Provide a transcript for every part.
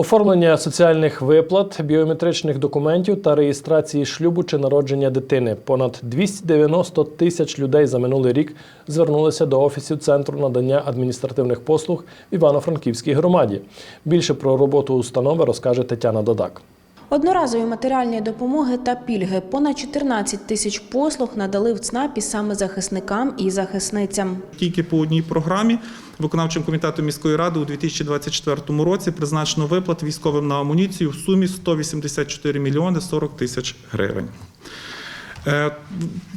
Оформлення соціальних виплат, біометричних документів та реєстрації шлюбу чи народження дитини. Понад 290 тисяч людей за минулий рік звернулися до офісів Центру надання адміністративних послуг в Івано-Франківській громаді. Більше про роботу установи розкаже Тетяна Додак. Одноразові матеріальні допомоги та пільги. Понад 14 тисяч послуг надали в ЦНАПі саме захисникам і захисницям. Тільки по одній програмі виконавчим комітетом міської ради у 2024 році призначено виплат військовим на амуніцію в сумі 184 мільйони 40 тисяч гривень. Е,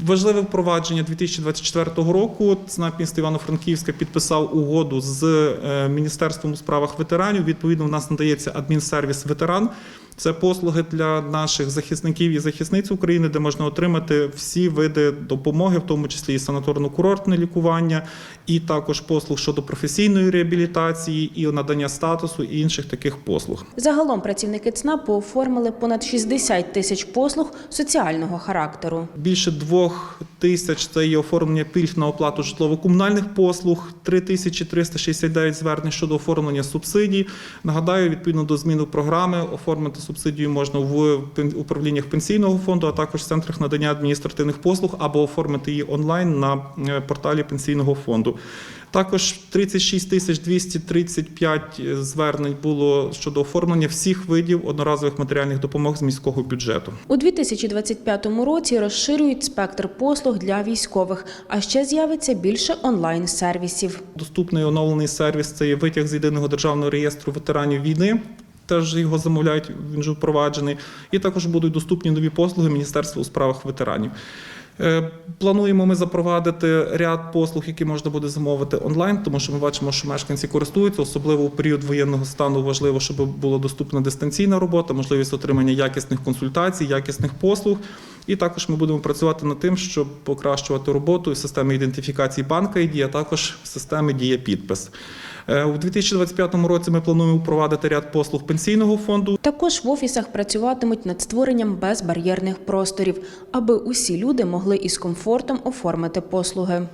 Важливе впровадження 2024 року. ЦНАП міста Івано-Франківська підписав угоду з е, Міністерством у справах ветеранів. Відповідно, у нас надається адмінсервіс ветеран. Це послуги для наших захисників і захисниць України, де можна отримати всі види допомоги, в тому числі і санаторно-курортне лікування, і також послуг щодо професійної реабілітації, і надання статусу і інших таких послуг. Загалом працівники ЦНАПу оформили понад 60 тисяч послуг соціального характеру. Більше двох тисяч це є оформлення пільг на оплату житлово-комунальних послуг, 3369 звернень щодо оформлення субсидій. Нагадаю, відповідно до зміни програми оформити субсидію можна в управліннях пенсійного фонду, а також в центрах надання адміністративних послуг або оформити її онлайн на е, порталі пенсійного фонду. Також 36 тисяч 235 звернень було щодо оформлення всіх видів одноразових матеріальних допомог з міського бюджету. У 2025 році розширюють спектр послуг для військових, а ще з'явиться більше онлайн-сервісів. Доступний оновлений сервіс це є витяг з єдиного державного реєстру ветеранів війни. Теж його замовляють, він вже впроваджений. І також будуть доступні нові послуги Міністерства у справах ветеранів. Е, Плануємо ми запровадити ряд послуг, які можна буде замовити онлайн, тому що ми бачимо, що мешканці користуються, особливо у період воєнного стану важливо, щоб була доступна дистанційна робота, можливість отримання якісних консультацій, якісних послуг. І також ми будемо працювати над тим, щоб покращувати роботу і системи ідентифікації банка ID, а також системи дія підпис. Е, У 2025 році ми плануємо впровадити ряд послуг пенсійного фонду. Також в офісах працюватимуть над створенням безбар'єрних просторів, аби усі люди могли із комфортом оформити послуги.